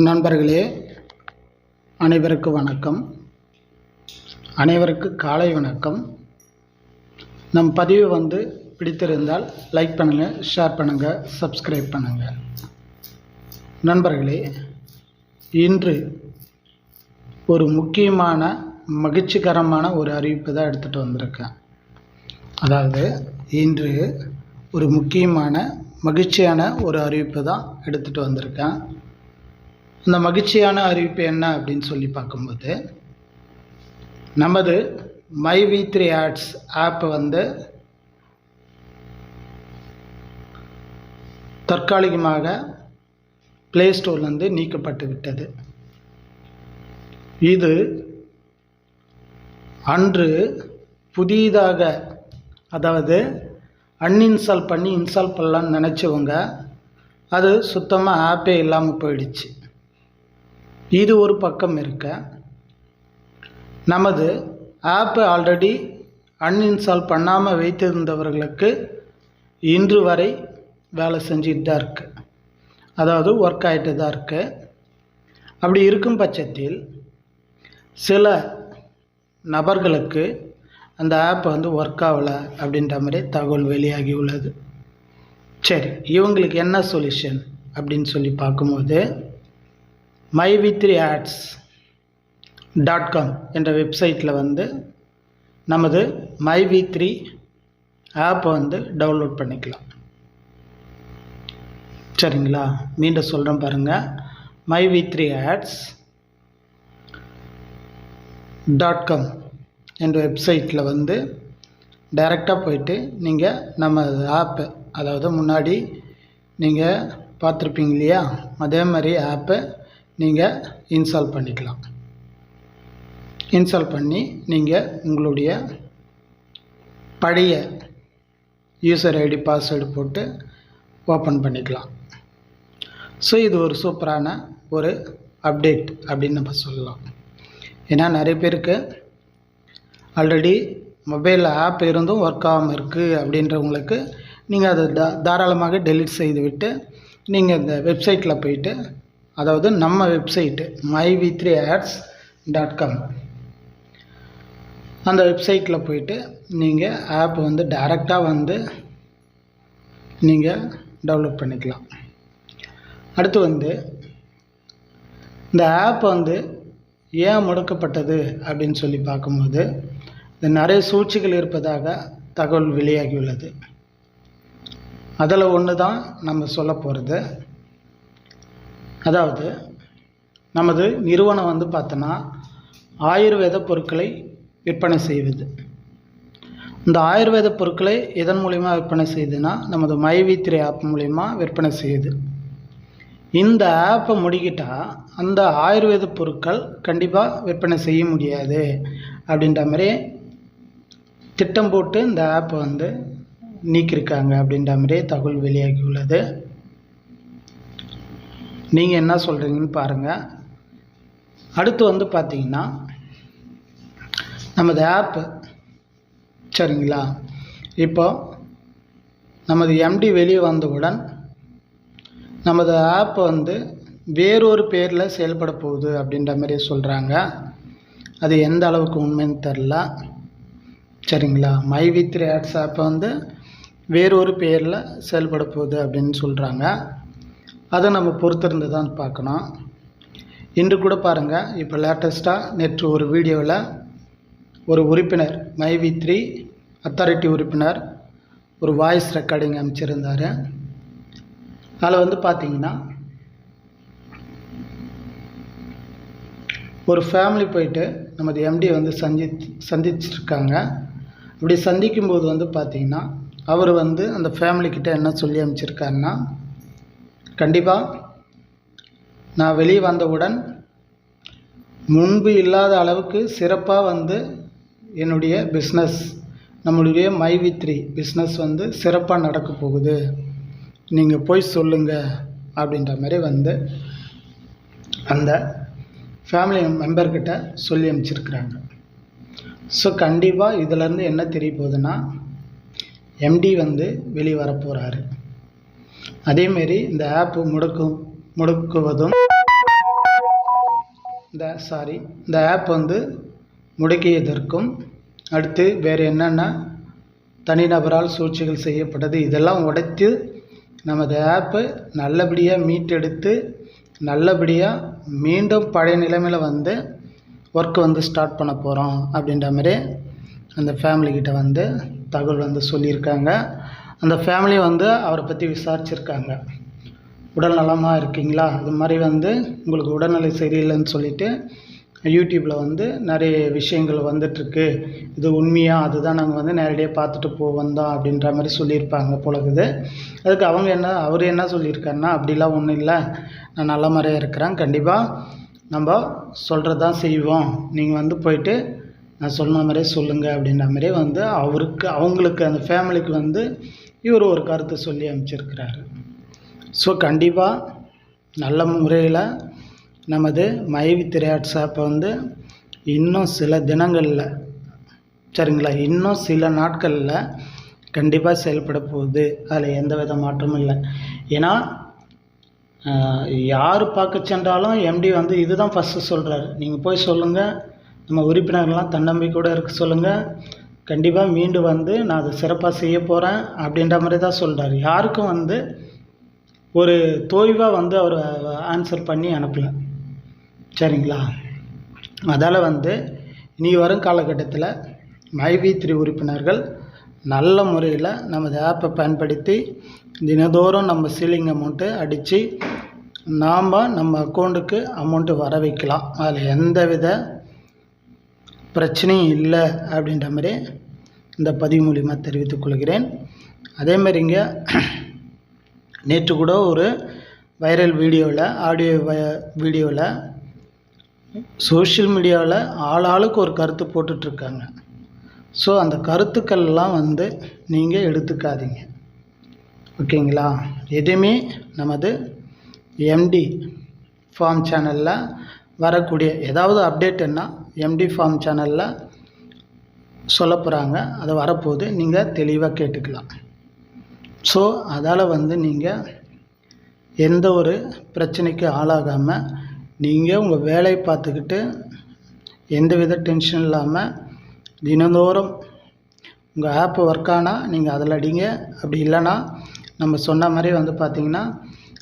நண்பர்களே அனைவருக்கு வணக்கம். அனைவருக்கு காலை வணக்கம். நம் பதிவு வந்து பிடித்திருந்தால் லைக் பண்ணுங்கள் ஷேர் பண்ணுங்கள் சப்ஸ்கிரைப் பண்ணுங்கள் நண்பர்களே இன்று ஒரு முக்கியமான மகிழ்ச்சிகரமான ஒரு அறிவிப்பு தான் எடுத்துகிட்டு வந்திருக்கேன். அதாவது இன்று ஒரு முக்கியமான மகிழ்ச்சியான ஒரு அறிவிப்பு தான் எடுத்துகிட்டு வந்திருக்கேன். அந்த மகிழ்ச்சியான அறிவிப்பு என்ன அப்படின்னு சொல்லி பார்க்கும்போது நமது my V three ads app வந்து தற்காலிகமாக ப்ளே ஸ்டோர்லேருந்து நீக்கப்பட்டு விட்டது. இது அன்று புதிதாக அதாவது அன்இன்ஸ்டால் பண்ணி இன்ஸ்டால் பண்ணலான்னு நினச்சவங்க அது சுத்தமாக ஆப்பே இல்லாமல் போயிடுச்சு. இது ஒரு பக்கம் இருக்க. நமது ஆப்பை ஆல்ரெடி அன்இன்ஸ்டால் பண்ணாமல் வைத்திருந்தவர்களுக்கு இன்று வரை வேலை செஞ்சுட்டு தான் இருக்குது அதாவது ஒர்க் ஆகிட்டு தான் இருக்குது அப்படி இருக்கும் பட்சத்தில் சில நபர்களுக்கு அந்த ஆப் வந்து ஒர்க் ஆகலை அப்படின்ற மாதிரி தகவல் வெளியாகி உள்ளது. சரி இவங்களுக்கு என்ன சொல்யூஷன் அப்படின்னு சொல்லி பார்க்கும்போது my V three ads dot com என்ற வெப்சைட்டில் வந்து நமது மை வி த்ரீ ஆப்பை வந்து டவுன்லோட் பண்ணிக்கலாம். சரிங்களா? மீண்டும் சொல்கிறேன் பாருங்கள் my V three ads dot com என்ற வெப்சைட்டில் வந்து டைரெக்டாக போயிட்டு நீங்கள் நம்ம ஆப்பை அதாவது முன்னாடி நீங்கள் பார்த்துருப்பீங்க இல்லையா? அதே மாதிரி ஆப்பை நீங்கள் இன்ஸ்டால் பண்ணிக்கலாம். இன்ஸ்டால் பண்ணி நீங்கள் உங்களுடைய பழைய யூசர் ஐடி பாஸ்வேர்டு போட்டு ஓப்பன் பண்ணிக்கலாம். ஸோ இது ஒரு சூப்பரான ஒரு அப்டேட் அப்படின்னு நம்ம சொல்லலாம். ஏன்னா நிறைய பேருக்கு ஆல்ரெடி மொபைலில் ஆப் இருந்தும் ஒர்க் ஆகாமல் இருக்குது அப்படின்றவங்களுக்கு நீங்கள் அதை தா தாராளமாக டெலிட் செய்து விட்டு நீங்கள் இந்த வெப்சைட்டில் போயிட்டு அதாவது நம்ம website my V three ads dot com அந்த வெப்சைட்டில் போயிட்டு நீங்கள் ஆப் வந்து டைரெக்டாக வந்து நீங்கள் டவுன்லோட் பண்ணிக்கலாம். அடுத்து வந்து இந்த ஆப் வந்து ஏன் முடக்கப்பட்டது அப்படின்னு சொல்லி பார்க்கும்போது இந்த நிறைய சூழ்ச்சிகள் இருப்பதாக தகவல் வெளியாகியுள்ளது. அதில் ஒன்று தான் நம்ம சொல்ல போகிறது அதாவது நமது நிறுவனம் வந்து பார்த்தோன்னா ஆயுர்வேத பொருட்களை விற்பனை செய்வது. இந்த ஆயுர்வேத பொருட்களை எதன் மூலிமா விற்பனை செய்யுதுன்னா நமது மைவித்திரை ஆப் மூலிமா விற்பனை செய்யுது இந்த ஆப்பை முடிக்கிட்டால் அந்த ஆயுர்வேத பொருட்கள் கண்டிப்பாக விற்பனை செய்ய முடியாது அப்படின்ற மாதிரி திட்டம் போட்டு இந்த ஆப்பை வந்து நீக்கியிருக்காங்க அப்படின்ற மாதிரி தகவல் வெளியாகி உள்ளது. நீங்கள் என்ன சொல்கிறீங்கன்னு பாருங்கள் அடுத்து வந்து பார்த்தீங்கன்னா நமது ஆப்பு சரிங்களா? இப்போ நமது எம்டி வெளியே வந்தவுடன் நமது ஆப் வந்து வேறொரு பேரில் செயல்பட போகுது அப்படின்ற மாதிரி சொல்கிறாங்க அது எந்த அளவுக்கு உண்மைன்னு தெரில சரிங்களா? மை வித் ஆட்ஸ் ஆப் வந்து வேறொரு பேரில் செயல்பட போகுது அப்படின்னு சொல்கிறாங்க அதை நம்ம பொறுத்திருந்து தான் பார்க்கணும். இன்று கூட பாருங்கள் இப்போ லேட்டஸ்ட்டாக நேற்று ஒரு வீடியோவில் ஒரு உறுப்பினர் மை வி த்ரீ அத்தாரிட்டி உறுப்பினர் ஒரு வாய்ஸ் ரெக்கார்டிங் அமைச்சிருந்தார் அதில் வந்து பார்த்தீங்கன்னா ஒரு ஃபேமிலி போயிட்டு நமது எம்டி வந்து சந்தி சந்திச்சிருக்காங்க. அப்படி சந்திக்கும்போது வந்து பார்த்திங்கன்னா அவர் வந்து அந்த ஃபேமிலிக்கிட்ட என்ன சொல்லி அமைச்சிருக்காருன்னா கண்டிப்பாக நான் வெளியே வந்தவுடன் முன்பு இல்லாத அளவுக்கு சிறப்பாக வந்து என்னுடைய பிஸ்னஸ் நம்மளுடைய மை வி த்ரீ பிஸ்னஸ் வந்து சிறப்பாக நடக்க போகுது. நீங்கள் போய் சொல்லுங்கள் அப்படின்ற மாதிரி வந்து அந்த ஃபேமிலி மெம்பர்கிட்ட சொல்லி அனுப்பிச்சிருக்கிறாங்க. ஸோ கண்டிப்பாக இதிலேருந்து என்ன தெரிய போகுதுன்னா எம்டி வந்து வெளியே வரப்போகிறாரு அதேமாரி இந்த ஆப்பு முடக்கும் முடக்குவதும் இந்த சாரி இந்த ஆப் வந்து முடக்கியதற்கும் அடுத்து வேறு என்னென்ன தனிநபரால் சூழ்ச்சிகள் செய்யப்பட்டது இதெல்லாம் உடைத்து நமது ஆப்பை நல்லபடியாக மீட்டெடுத்து நல்லபடியாக மீண்டும் பழைய நிலைமையில் வந்து ஒர்க் வந்து ஸ்டார்ட் பண்ண போகிறோம் அப்படின்ற மாதிரி அந்த ஃபேமிலிக்கிட்ட வந்து தகவல் வந்து சொல்லியிருக்காங்க. அந்த ஃபேமிலி வந்து அவரை பற்றி விசாரிச்சிருக்காங்க. உடல் நலமாக இருக்கீங்களா? இது மாதிரி வந்து உங்களுக்கு உடல்நிலை சரியில்லைன்னு சொல்லிட்டு யூடியூப்பில் வந்து நிறைய விஷயங்கள் வந்துட்டுருக்கு. இது உண்மையாக அதுதான் நாங்கள் வந்து நேரடியாக பார்த்துட்டு போ வந்தோம் அப்படின்ற மாதிரி சொல்லியிருப்பாங்க போலகுது அதுக்கு அவங்க என்ன அவர் என்ன சொல்லியிருக்காருன்னா அப்படிலாம் ஒன்றும் இல்லை. நான் நல்ல மாதிரியாக இருக்கிறேன். கண்டிப்பாக நம்ம சொல்கிறது தான் செய்வோம். நீங்கள் வந்து போயிட்டு நான் சொன்ன மாதிரியே சொல்லுங்கள் அப்படின்ற மாதிரியே வந்து அவருக்கு அவங்களுக்கு அந்த ஃபேமிலிக்கு வந்து இவர் ஒரு கருத்தை சொல்லி அனுப்பிச்சிருக்கிறாரு. ஸோ கண்டிப்பாக நல்ல முறையில் நமது மைவி திரையாட்ஸ் ஆப்பை வந்து இன்னும் சில தினங்களில் சரிங்களா? இன்னும் சில நாட்களில் கண்டிப்பாக செயல்பட போகுது. அதில் எந்த வித மாற்றமும் இல்லை. ஏன்னா யார் பார்க்க சென்றாலும் எம்டி வந்து இதுதான் ஃபஸ்ட்டு சொல்கிறாரு நீங்கள் போய் சொல்லுங்கள் நம்ம உறுப்பினர்கள்லாம் தன்னம்பிக்கையோடு இருக்க சொல்லுங்கள் கண்டிப்பாக மீண்டும் வந்து நான் அதை சிறப்பாக செய்ய போகிறேன் அப்படின்ற மாதிரி தான் சொல்கிறார் யாருக்கும் வந்து ஒரு தோய்வாக வந்து அவர் ஆன்சர் பண்ணி அனுப்பல. சரிங்களா? அதால் வந்து இனி வரும் காலகட்டத்தில் மைவி த்ரீ உறுப்பினர்கள் நல்ல முறையில் நமது ஆப்பை பயன்படுத்தி தினந்தோறும் நம்ம சீலிங் அமௌண்ட்டு அடித்து நாம் நம்ம அக்கௌண்ட்டுக்கு அமௌண்ட்டு வர வைக்கலாம். அதில் எந்த வித பிரச்சனையும் இல்லை அப்படின்ற மாதிரி இந்த பதிவு மூலிமா தெரிவித்துக் கொள்கிறேன். அதேமாதிரி மாதிரிங்க நேற்று கூட ஒரு வைரல் வீடியோவில் ஆடியோ வீடியோவில் சோஷியல் மீடியாவில் ஆள் ஆளுக்கு ஒரு கருத்து போட்டுட்ருக்காங்க. ஸோ அந்த கருத்துக்கள்லாம் வந்து நீங்கள் எடுத்துக்காதீங்க. ஓகேங்களா? எதுவுமே நமது எம்டி ஃபார்ம் சேனலில் வரக்கூடிய ஏதாவது அப்டேட்டுன்னா எம்டி ஃபார்ம் சேனலில் சொல்ல போகிறாங்க அது வரப்போது நீங்கள் தெளிவாக கேட்டுக்கலாம். ஸோ அதால் வந்து நீங்கள் எந்த ஒரு பிரச்சனைக்கு ஆளாகாமல் நீங்கள் உங்கள் வேலையை பார்த்துக்கிட்டு எந்த வித டென்ஷன் இல்லாமல் தினந்தோறும் உங்கள் ஆப் ஒர்க் ஆனால் நீங்கள் அதில் அடிங்க. அப்படி இல்லைன்னா நம்ம சொன்ன மாதிரி வந்து பார்த்திங்கன்னா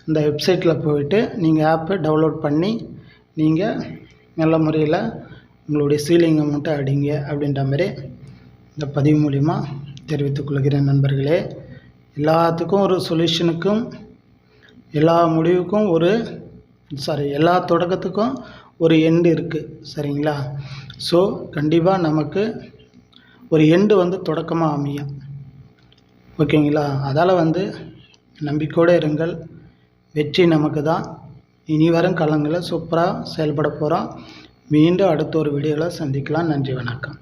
இந்த வெப்சைட்டில் போயிட்டு நீங்கள் ஆப்பை டவுன்லோட் பண்ணி நீங்கள் நல்ல முறையில் உங்களுடைய சீலிங் அமௌண்ட்டை அடிங்க அப்படின்ற மாதிரி இந்த பதிவு மூலிமா தெரிவித்துக் கொள்கிறேன் நண்பர்களே. எல்லாத்துக்கும் ஒரு சொல்யூஷனுக்கும் எல்லா முடிவுக்கும் ஒரு சாரி எல்லா தொடக்கத்துக்கும் ஒரு எண்டு இருக்குது சரிங்களா? ஸோ கண்டிப்பாக நமக்கு ஒரு எண்டு வந்து தொடக்கமாக அமையும். ஓகேங்களா? அதால் வந்து நம்பிக்கையோடு இருங்கள். வெற்றி நமக்கு தான் இனி வரும் காலங்களில் சூப்பராக செயல்பட போகிறோம் மீண்டும் அடுத்த ஒரு வீடியோவில் சந்திக்கலாம். நன்றி வணக்கம்.